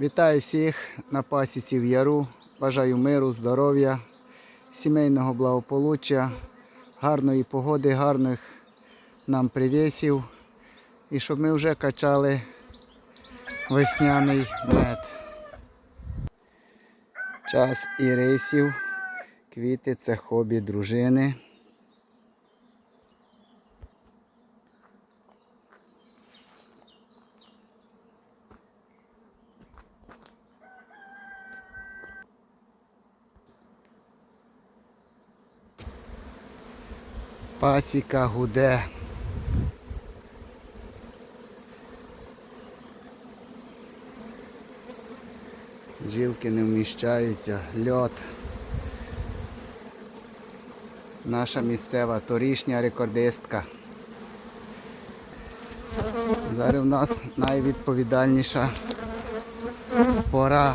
Вітаю всіх на пасіці в Яру. Бажаю миру, здоров'я, сімейного благополуччя, гарної погоди, гарних нам привісів. І щоб ми вже качали весняний мед. Час і рейсів. Квіти це хобі дружини. Пасіка гуде. Жилки не вміщаються, льот. Наша місцева торішня рекордистка. Зараз у нас найвідповідальніша пора.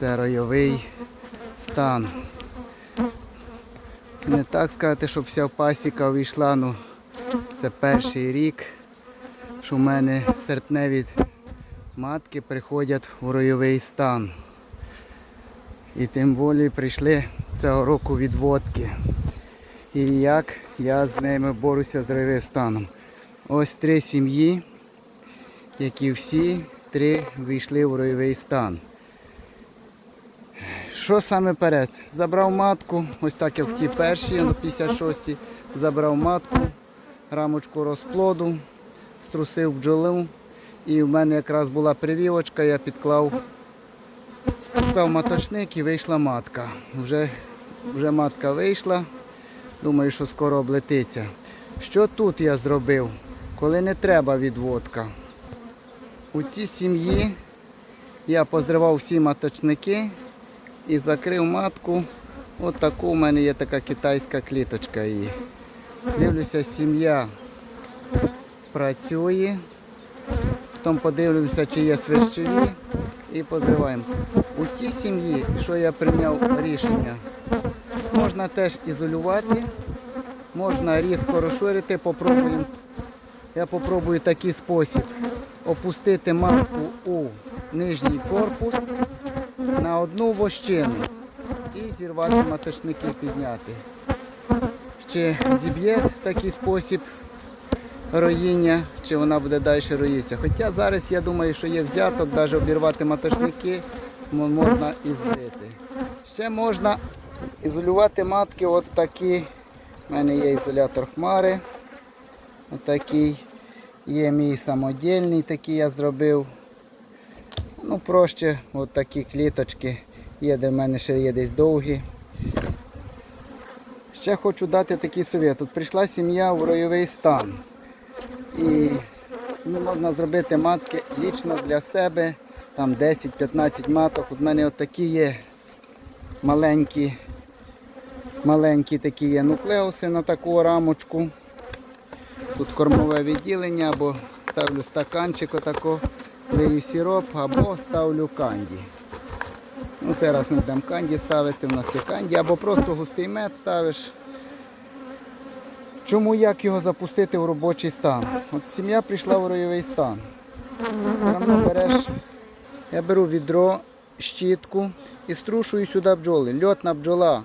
Це ройовий стан. Не так сказати, щоб вся пасіка увійшла, ну це перший рік, що в мене серпневі матки приходять у ройовий стан. І тим більше прийшли цього року відводки. І як я з ними борюся з ройовим станом. Ось три сім'ї, які всі три вийшли в ройовий стан. Що саме перед? Забрав матку, ось так як в ті перші, на 56-ті, забрав матку, рамочку розплоду, струсив бджолу. І в мене якраз була привівочка, я підклав, підклав маточник і вийшла матка. Вже, вже матка вийшла, думаю, що скоро облетиться. Що тут я зробив, коли не треба відводка? У цій сім'ї я позривав всі маточники і закрив матку. От таку у мене є така китайська кліточка її. Дивлюся, сім'я працює. Потім подивлюся, чи є свищові і позриваємо. У тій сім'ї, що я прийняв рішення, можна теж ізолювати, можна різко розширити, попробуємо. Я попробую такий спосіб опустити матку у нижній корпус на одну вощину і зірвати маточники підняти. Чи зіб'є такий спосіб роїння, чи вона буде далі роїтися. Хоча зараз я думаю, що є взяток, навіть обірвати маточники можна і збити. Ще можна ізолювати матки, от такі. У мене є ізолятор хмари. Отакий. Є мій самодільний, такий я зробив. Ну, проще, от такі кліточки. Є, де в мене ще є десь довгі. Ще хочу дати такий совет. Тут прийшла сім'я в ройовий стан. І можна зробити матки лічно для себе, там 10-15 маток. От в мене от такі є маленькі, маленькі такі є нуклеуси на таку рамочку. Тут кормове відділення, або ставлю стаканчик отако, лию сироп, або ставлю канді. Ну, це ми будемо канді ставити, у нас є канді, або просто густий мед ставиш. Чому як його запустити в робочий стан? От сім'я прийшла в ройовий стан. Одно береш, я беру відро, щітку і струшую сюди бджоли. Льотна бджола.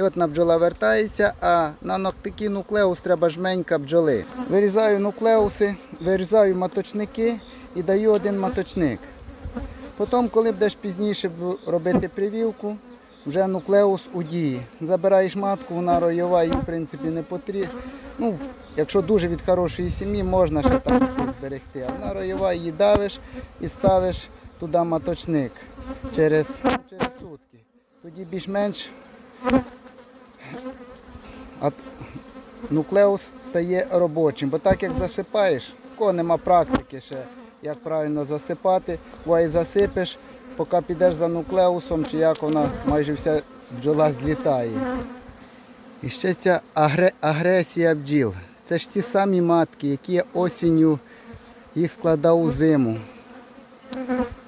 Льотна бджола вертається, а на ногтики нуклеус треба жменька бджоли. Вирізаю нуклеуси, вирізаю маточники і даю один маточник. Потім, коли будеш пізніше робити прививку, вже нуклеус у дії. Забираєш матку, вона ройова, їй в принципі не потрібно. Ну, якщо дуже від хорошої сім'ї, можна ще там зберегти. А вона ройова, її давиш і ставиш туди маточник через, через сутки. Тоді більш-менш нуклеус стає робочим. Бо так як засипаєш, в кого нема практики ще, як правильно засипати, буває засипеш, поки підеш за нуклеусом, чи як вона майже вся бджола злітає. І ще ця агре- агресія бджіл. Це ж ті самі матки, які осінню їх складав у зиму.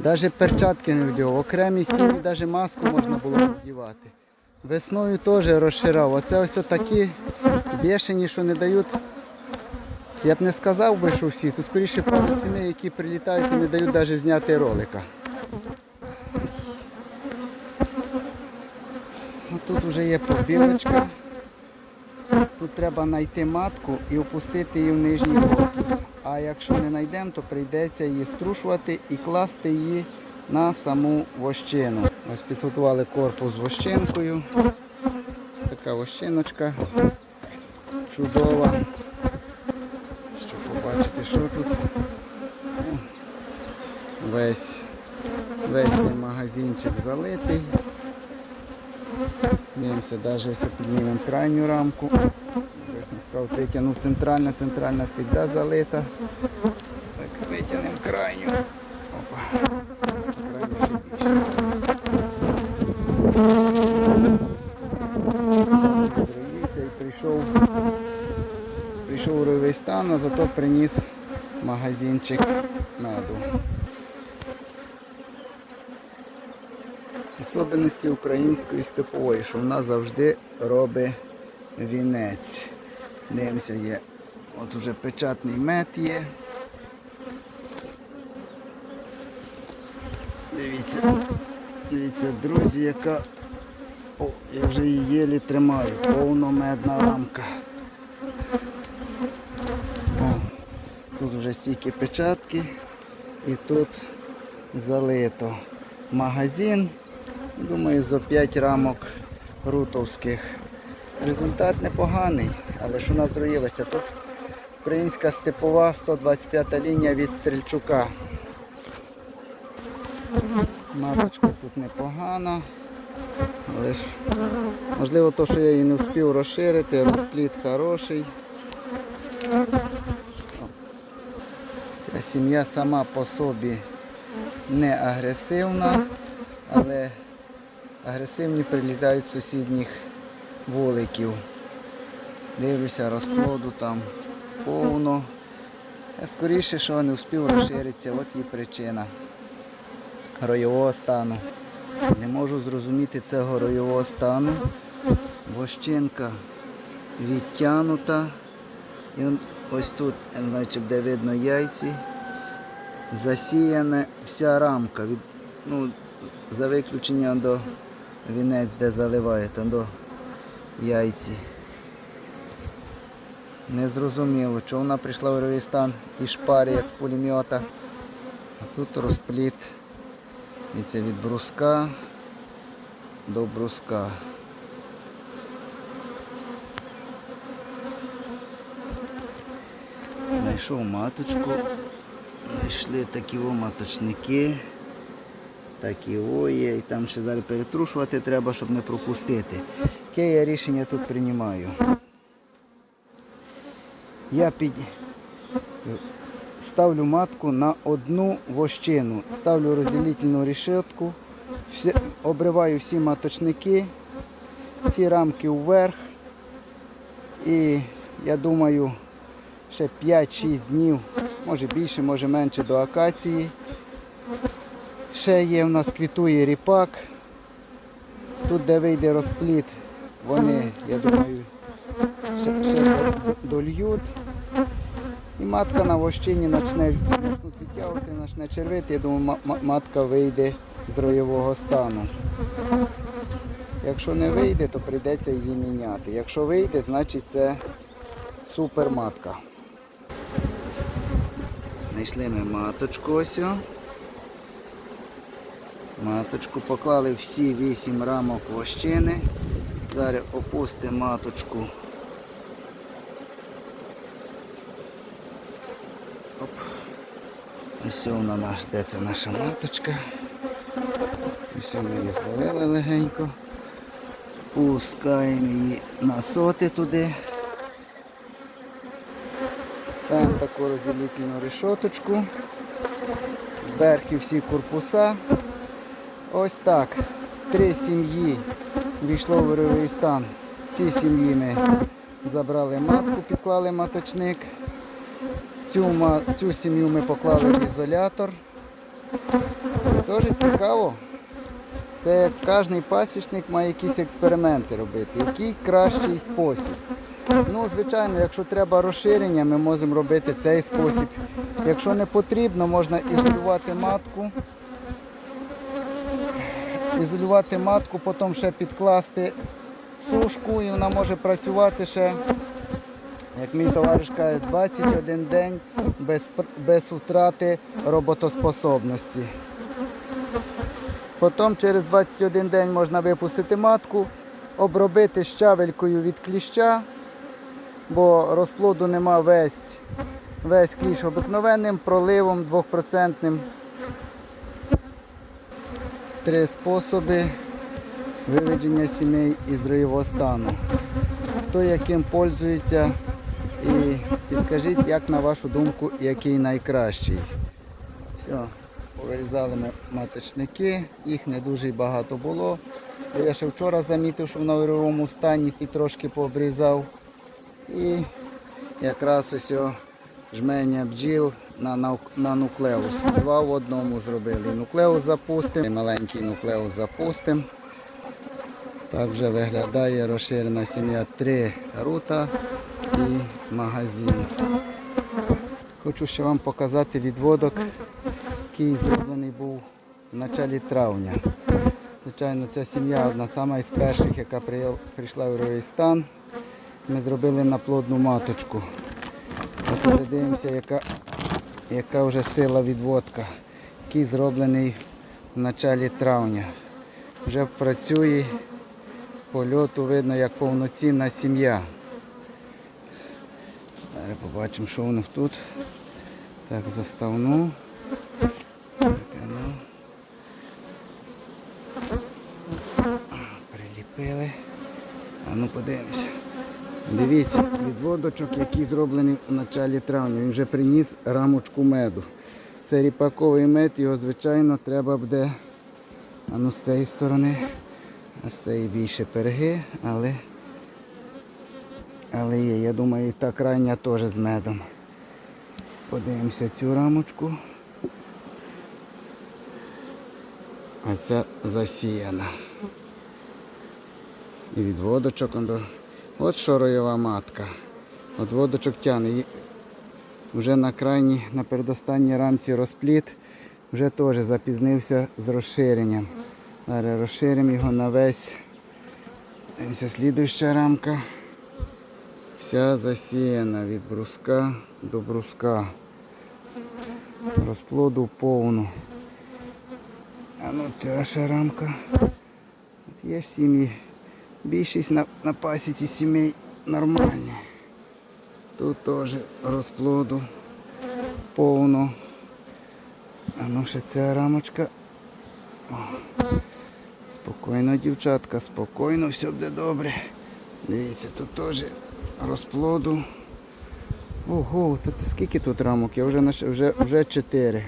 Навіть перчатки не вдягав. Окремі сім'ї навіть маску можна було вдівати. Весною теж розширав. Оце ось такі бешені, що не дають Я б не сказав би, що всі, то скоріше пару сімей, які прилітають і не дають навіть зняти ролика. Ну, тут вже є побілочка. Тут треба знайти матку і опустити її в нижній корпус. А якщо не знайдемо, то прийдеться її струшувати і класти її на саму вощину. Ось підготували корпус з вощинкою. Ось така вощиночка. Чудова. Що тут. Весь, весь магазинчик залитий. Дивимося, навіть якщо піднімемо крайню рамку. Сказав, витягнув центральна, центральна завжди залита. Так, витягнемо крайню. Опа. Зроївся і прийшов, прийшов у ройовий стан, а зато приніс магазинчик меду. Особливості української степової, що вона завжди робить вінець. Дивимося, є. От уже печатний мед є. Дивіться, дивіться, друзі, яка. О, я вже її єлі тримаю. Повномедна рамка. Тут вже стільки печатки і тут залито магазин. Думаю, за 5 рамок рутовських. Результат непоганий, але що нас зроїлося? Тут українська степова 125 лінія від Стрільчука. Маточка тут непогана. Але ж можливо то, що я її не встиг розширити, розпліт хороший. Сім'я сама по собі не агресивна, але агресивні прилітають з сусідніх вуликів. Дивлюся, розплоду там повно. Скоріше, що не встиг розширитися, от і причина роєвого стану. Не можу зрозуміти цього роєвого стану. Вощинка відтянута. І ось тут, я не видно яйці. Засіяна вся рамка. Від, ну, за виключенням до вінець, де заливає, там до яйці. Незрозуміло, чого вона прийшла в роєвий стан і шпарі, як з пулемета. А тут розпліт. І це від бруска до бруска. Знайшов маточку. Знайшли такі о маточники. Такі о є. І там ще зараз перетрушувати треба, щоб не пропустити. Яке я рішення тут приймаю? Я під... ставлю матку на одну вощину. Ставлю розділительну решетку, всі, обриваю всі маточники, всі рамки вверх. І я думаю, ще 5-6 днів, може більше, може менше до акації. Ще є в нас квітує ріпак. Тут, де вийде розпліт, вони, я думаю, ще, ще дольють. І матка на вощині почне відтягувати, почне червити. Я думаю, ма- ма- матка вийде з роєвого стану. Якщо не вийде, то прийдеться її міняти. Якщо вийде, значить це супер матка. Знайшли ми маточку ось. Маточку поклали всі вісім рамок вощини. Зараз опустимо маточку. Ось вона наш, де це наша маточка. Ось ми її зловили легенько. Пускаємо її на соти туди. Ставимо таку розділительну решоточку. Зверху всі корпуса. Ось так. Три сім'ї війшло в вировий стан. В цій сім'ї ми забрали матку, підклали маточник. Цю, цю сім'ю ми поклали в ізолятор. Теж цікаво. Це кожен пасічник має якісь експерименти робити. Який кращий спосіб. Ну, звичайно, якщо треба розширення, ми можемо робити цей спосіб. Якщо не потрібно, можна ізолювати матку. Ізолювати матку, потім ще підкласти сушку і вона може працювати ще, як мій товариш каже, 21 день без, без втрати роботоспособності. Потім через 21 день можна випустити матку, обробити щавелькою від кліща, бо розплоду нема весь, весь кліщ обикновенним проливом 2%. Три способи виведення сімей із роєвого стану. Хто яким пользується і підскажіть, як на вашу думку, який найкращий. Все, повирізали ми маточники, їх не дуже багато було. Я ще вчора замітив, що в новоровому стані і трошки пообрізав. І якраз ось жменя бджіл на, на нуклеус. Два в одному зробили. Нуклеус запустимо, маленький нуклеус запустимо. Так вже виглядає розширена сім'я 3 рута і магазин. Хочу ще вам показати відводок, який зроблений був в началі травня. Звичайно, ця сім'я одна із перших, яка прийшла в ройовий стан. Ми зробили наплодну маточку. От вже дивимося, яка, яка вже сила відводка, який зроблений в началі травня. Вже працює по льоту видно, як повноцінна сім'я. Побачимо, що них тут. Так, заставну. Так, а ну. Приліпили. А ну подивимося. Дивіться, відводочок, який зроблений в началі травня. Він вже приніс рамочку меду. Це ріпаковий мед, його, звичайно, треба буде. Ну з цієї сторони. А з цієї більше перги, але, але є. Я думаю, і та крайня теж з медом. Подивимося цю рамочку. А ця засіяна. І від водочок. От що роєва матка. От водочок тяне. Вже на крайній, на передостанній рамці розпліт. Вже теж запізнився з розширенням. Зараз розширимо його на весь. Дивимося, слідуюча рамка. Вся засіяна від бруска до бруска. Розплоду повну. А ну ця рамка. От є сім'ї. Більшість на, на пасіці сімей нормальні. Тут теж розплоду повно. А ну ще ця рамочка. О. Спокійно, дівчатка, спокійно, все буде добре. Дивіться, тут теж розплоду. Ого, то це скільки тут рамок? Я вже вже, вже чотири.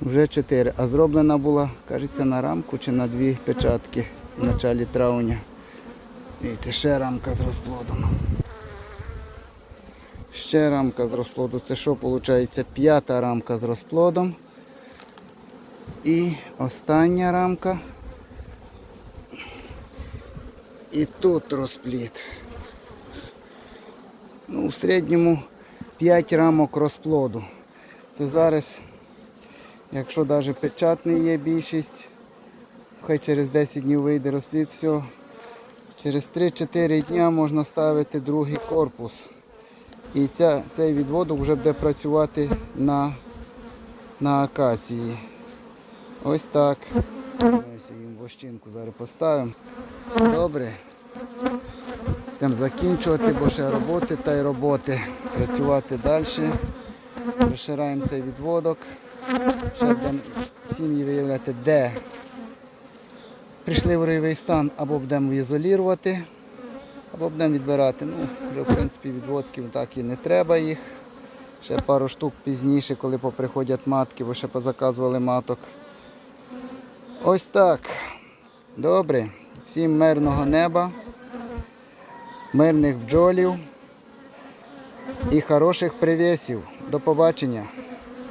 Вже чотири. А зроблена була, кажеться, на рамку чи на дві печатки в началі травня. Дивіться, ще рамка з розплодом. Ще рамка з розплоду. Це що виходить? П'ята рамка з розплодом. І остання рамка. І тут розплід. Ну, в середньому 5 рамок розплоду. Це зараз, якщо навіть печатний є більшість, хай через 10 днів вийде розплід, все. Через 3-4 дня можна ставити другий корпус. І ця, цей відводок вже буде працювати на, на акації. Ось так. Ось їм вощинку зараз поставимо. Добре. Будемо закінчувати, бо ще роботи та й роботи. Працювати далі. Розшираємо цей відводок. Ще будемо сім'ї виявляти, де прийшли в ройовий стан, або будемо ізолювати, або будемо відбирати. Ну, в принципі, відводків так і не треба їх. Ще пару штук пізніше, коли поприходять матки, бо ще позаказували маток. Ось так. Добре. Всім мирного неба, мирних бджолів і хороших привісів. До побачення.